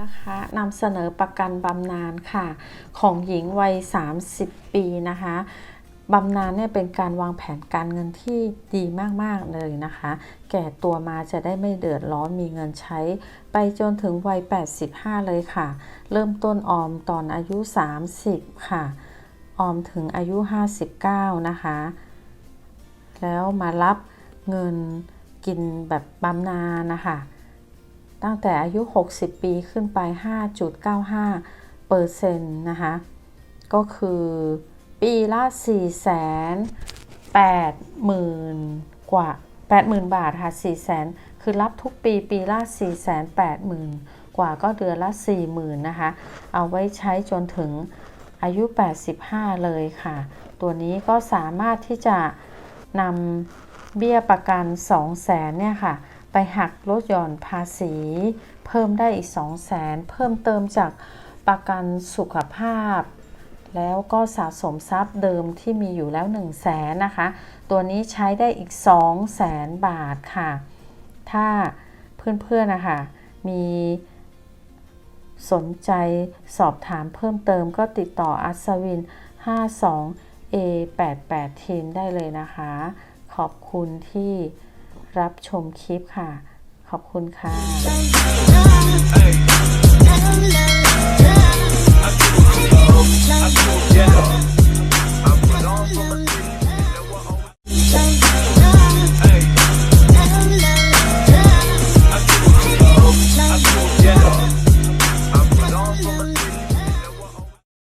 นะคะนำเสนอประกันบำนาญค่ะ ของหญิงวัย 30 ปีนะคะบำนาญเนี่ยเป็นการวางแผนการเงินที่ดีมาก ๆ เลยนะคะ แก่ตัวมาจะได้ไม่เดือดร้อนมีเงินใช้ ไปจนถึงวัย 85 เลยค่ะ เริ่มต้นออมตอนอายุ 30 ค่ะ ออมถึงอายุ 59 นะคะ แล้วมารับเงินกินแบบบำนาญนะคะ ตั้งแต่อายุ 60 ปีขึ้นไป 5.95เปอร์เซ็นต์นะคะ ก็คือปีละ4แสน8หมื่นกว่า 80,000 บาทค่ะ4แสนคือรับทุกปีปีละ4แสน8หมื่นกว่าก็เดือนละ 40,000นะคะ เอาไว้ใช้จนถึงอายุ 85 เลยค่ะ ตัวนี้ก็สามารถที่จะนำเบี้ยประกัน 2 0 0แสนเนี่ยค่ะ ไปหักลดหย่อนภาษี เพิ่มได้อีก 2 0 0แสนเพิ่มเติมจากประกันสุขภาพ แล้วก็สะสมทรัพย์เดิมที่มีอยู่แล้ว 1 0 0 0 0แสนนะคะ ตัวนี้ใช้ได้อีก 2 0 0แสนบาทค่ะ ถ้าเพื่อนๆนะคะมีสนใจสอบถามเพิ่มเติมก็ติดต่ออัศวิน 52 A88 ทีมได้เลยนะคะ ขอบคุณที่ รับชมคลิปค่ะ ขอบคุณค่ะ